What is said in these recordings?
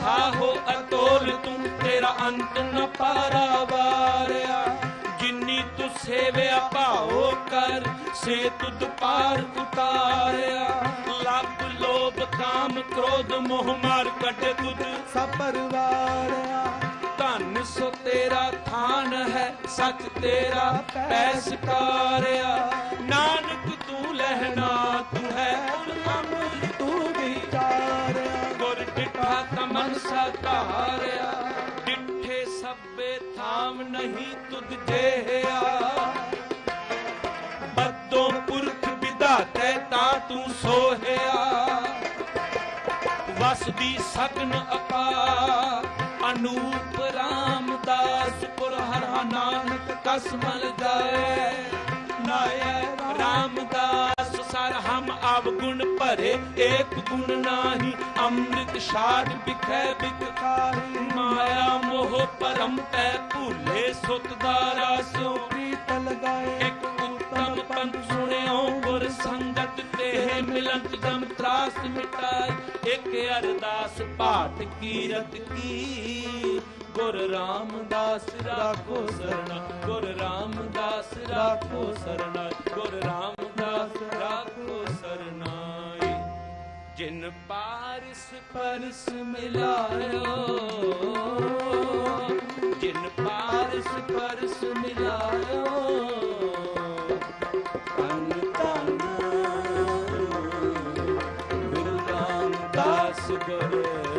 ਆਹੋ ਅਤੋਲ ਤੂੰ ਤੇਰਾ ਅੰਤ ਨ ਪਾਰਾਵਾਰਿਆ ਜਿਨੀ ਤੂੰ ਸੇਵਿਆ ਭਾਉ ਕਰ, ਸੇ ਤੁਧ ਪਾਰ ਉਤਾਰਿਆ। ਲੱਭ ਲੋਭ ਕਾਮ ਕ੍ਰੋਧ ਮੋਹ ਮਾਰ ਕੱਢ ਤੁਧ ਸਭ ਪਰਵਾਰਿਆ। ਧਨ ਸੋ ਤੇਰਾ ਥਾਨ ਹੈ, ਸੱਚ ਤੇਰਾ ਪੈਸਕਾਰਿਆ ਸਭੇ ਨਹੀਂ ਤੁਧ ਜਿਹਾ ਬੱਦੋਂ ਪੁਰਖ ਵਿਧਾਤੈ ਤਾਂ ਤੂੰ ਸੋਹਿਆ। ਵਸਦੀ ਸਗਨ ਅਪਾ ਅਨੂਪ ਰਾਮਦਾਸ ਪੁਰ ਹਰ ਨਾਨਕ ਕਸ ਜਾਏ। ਨਾਇ ਰਾਮਦਾਸ ਹਮ ਗੁਣ ਭਰੇ, ਏਕ ਗੁਣ ਨਾਹੀ, ਅੰਮ੍ਰਿਤ ਸਾਧ ਬਿਖੈ ਬਿਕਕਾਰੀ ਮਾਇਆ ਮੋਹ ਪਰਮ ਪੈ ਭੂਲੇ, ਸੁਤ ਦਾ ਰਸੋ ਪ੍ਰੀਤ ਲਗਾਏ। ਇੱਕ ਉੱਤਮ ਪੰਥ ਸੁਣਿਓ, ਗੁਰ ਸੰਗਤ ਤੇ ਮਿਲੰਤ ਦਮ ਤਰਾਸ ਮਿਟਾਈ। ਇੱਕ ਅਰਦਾਸ ਭਾਟ ਕੀਰਤ ਕੀ। ਗੁਰ ਰਾਮਦਾਸ ਰਾਖੋ ਸਰਣਾ ਗੁਰ ਰਾਮਦਾਸ ਰਾਖੋ ਸਰਣਾ ਗੁਰ ਰਾਮ ਪਾਰਿਸ ਪਰਸ ਮਿਲਾਇਓ। ਜਿਨ ਪਾਰਿਸ ਪਰਸ ਮਿਲਾਇਓ। ਤਨ ਤਨ ਗੁਰੂ ਰਾਮਦਾਸ ਗੁਰੂ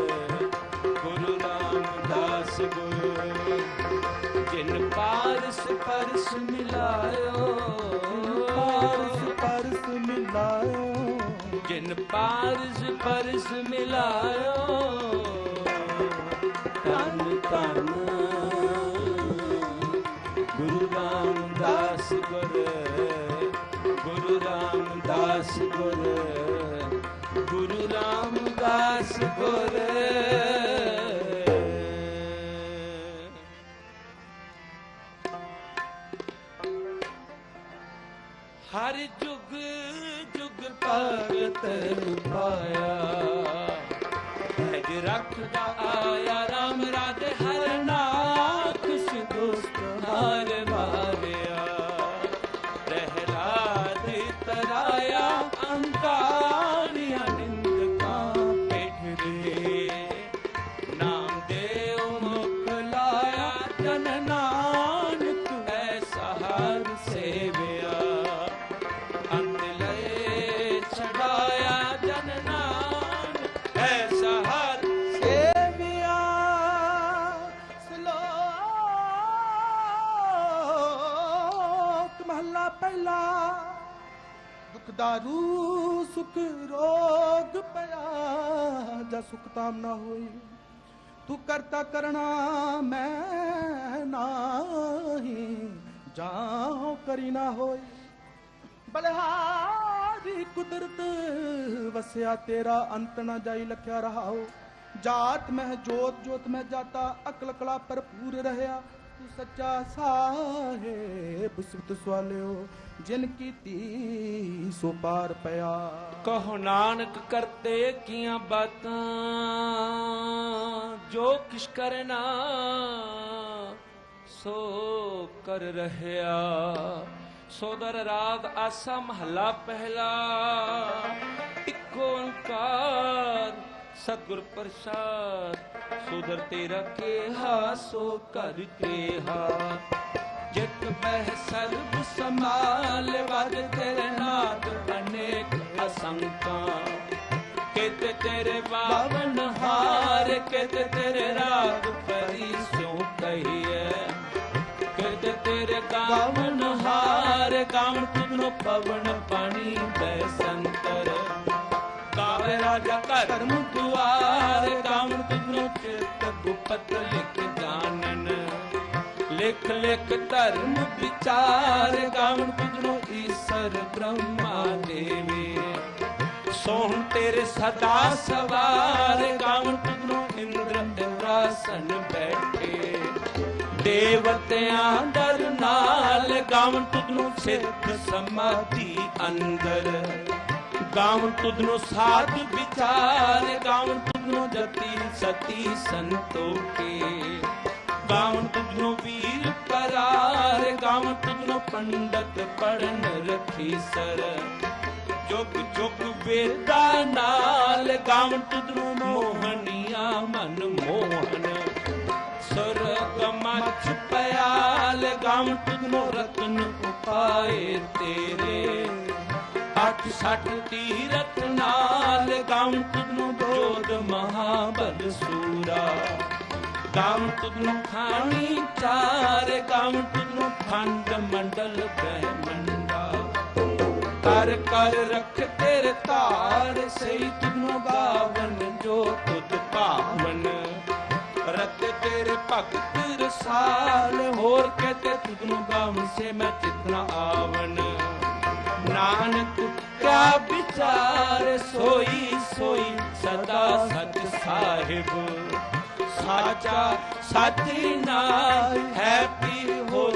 ਜਿਨ ਪਾਰਸ ਪਰਸ ਮਿਲਾਇਓ ਤਨ ਤਨ ਗੁਰੂ ਰਾਮਦਾਸ ਗੁਰ ਗੁਰੂ ਰਾਮਦਾਸ ਗੁਰ ਗੁਰੂ ਰਾਮਦਾਸ ਹਰ ਜੁਗ ਜੁਗ ਭਗਤ ਪਾਇਆ। ਭਜ ਰੱਖਦਾ ਆਇਆ RAM ਰਾਜੇ ਹਰ ਨਾਥ ਸੁਦੋਸਤ ਹਾਰ ਮਾਰਿਆ ਪ੍ਰਹਿਲਾਦ ਤਰਾਇਆ ਅੰਕਾਰਿਆ ਨਿੰਦਕਾਂ ਪੇਠ ਦੇ ਨਾਮ ਦੇਵ ਮੁਖ ਲਾਇਆ ਜਨ ਨਾਨਕ, ਐਸਾ ਹਰ ਸੇਵੇ ਪਹਿਲਾ, ਦੁਖ ਦਾਰੂ ਸੁਖ ਰੋਗ ਪਿਆ ਜਾ ਸੁਖ ਤਾਮ ਨਾ ਹੋਈ। ਤੂੰ ਕਰਤਾ ਕਰਣਾ ਮੈਂ ਨਾਹੀ, ਜਾਹੋ ਕਰੀ ਨਾ ਹੋਈ। ਬਲਹਾਰੀ ਕੁਦਰਤ ਵਸਿਆ, ਤੇਰਾ ਅੰਤ ਨਾ ਜਾਈ ਲਖਿਆ ਰਹਾਓ। ਜਾਤ ਮਹਿ ਜੋਤ ਜੋਤ ਮਹਿ ਜਾਤਾ, ਅਕਲ ਕਲਾ ਭਰਪੂਰ ਰਹਿਆ। ਤੂੰ ਸੱਚਾ ਸਾਹਿਬ, ਸਿਫਤ ਸਵਾਲਿਓ, ਜਿਨ ਕੀਤੀ ਸੋ ਪਾਰ ਪਿਆ। ਕਹੋ ਨਾਨਕ ਕਰਤੇ ਕੀਆਂ ਬਾਤਾਂ, ਜੋ ਕਿਛ ਕਰਨਾ ਸੋ ਕਰ ਰਹਿਆ। ਸੋਦਰ ਰਾਗ ਆਸਾ ਮਹੱਲਾ ਪਹਿਲਾ ਸਤਿਗੁਰ ਪ੍ਰਸਾਦ, ਸੁਧਰ ਤੇਰਾ ਕੇਹਾ ਸੋ ਕਰ ਕੇਹਾ ਜਿਤ ਬਹਿ ਸਰਬ ਸਮਾਲ ਵਜ ਤੇਰੇ ਨਾਥ ਅਨੇਕ ਅਸੰਕਾਂ ਕਿਤ ਤੇਰੇ ਬਾਵਨ ਹਾਰ, ਕਿਤ ਤੇਰੇ ਰਾਗ ਪਰੀ ਸਿਉ ਕਹੀਐ। ਕਿਤ ਤੇਰੇ ਕਾਵਨ ਹਾਰ, ਕਾਮ ਤੁਧਨੋ ਪਵਨ ਪਾਣੀ ਬੈ ਸੰਤਰ। ਗਾਵੇ ਰਾਜਾ ਧਰਮ ਦੁਆਰ ਗਾਵਨ ਤੁਧਨੋ ਚਿਤ ਗੁਪਤ ਲਿਖ ਜਾਣਨ। ਲਿਖ ਲਿਖ ਧਰਮ ਵਿਚਾਰ ਗਾਵਨ ਤੁਧਨੋ ਈਸ਼ਰ ਬ੍ਰਹਮਾ ਦੇਵੇ। ਸੋਹਣ ਤੇਰੇ ਸਦਾ ਸਵਾਰ ਗਾਵਨ ਤੁਧਨੋ ਇੰਦਰ ਇੰਦਰਾਸਨ ਬੈਠੇ। ਦੇਵਤਿਆਂ ਦਰ ਨਾਲ ਗਾਵਨ ਤੁਧਨੋ ਸਿੱਧ ਸਮਾਧੀ ਅੰਦਰ। ਗਾਵਨ ਤੁਧਨੋ ਸਾਧ ਵਿਚਾਰ, ਗਾਵਨ ਤੁਧਨੋ ਜਤੀ ਸਤੀ ਸੰਤੋਖੇ। ਗਾਵਨ ਤੁਧਨੋ ਵੀਰ ਪਰਾਰ ਗਾਵਨ ਤੁਧਨੋ ਪੰਡਤ ਪੜਨ ਰਖੀ ਸਰ। ਜੁਗ ਜੁਗ ਵੇਦਾ ਨਾਲ, ਗਾਵਨ ਤੁਧਨੋ ਮੋਹਨੀਆ ਮਨ ਮੋਹਨ। ਸੁਰਗ ਮਛ ਪਿਆਲ, ਗਾਵਨ ਤੁਧਨੋ ਰਤਨ ਉਪਾਏ ਤੇਰੇ। ਸੱਠ ਸੱਠ ਤੀਰਥ ਨਾਲ ਗਾਵਨ ਤੁਧਨੋ ਜੋਦ ਮਹਾਬਲ ਸੂਰਾ। ਗਾਵਨ ਤੁਧਨੋ ਖਾਣੀ ਚਾਰ ਗਾਵਨ ਤੁਧਨੋ ਖੰਡ ਮੰਡਲ ਬ੍ਰਹਮੰਡਾ ਕਰ ਕਰ ਰਖ ਤੇਰੇ ਧਾਰ ਸਹੀ ਤੁਧਨੋ ਗਾਵਨ ਜੋ ਤੁਧ ਭਾਵਨ ਰਤ ਤੇਰੇ ਭਗਤ ਰਸਾਲ, ਹੋਰ ਕਹਤੇ ਤੁਧਨੋ ਗਾਵਨ ਸੇ ਮੈਂ ਚਿਤਨਾ ਆਵਨ। ਨਾਨਕ ਕਾ ਵਿਚਾਰ ਸੋਈ ਸੋਈ ਸਦਾ ਸਤ ਸਾਹਿਬ। ਸਾਚਾ ਸਤਿਨਾਮ ਹੈ ਪੀ ਹੋ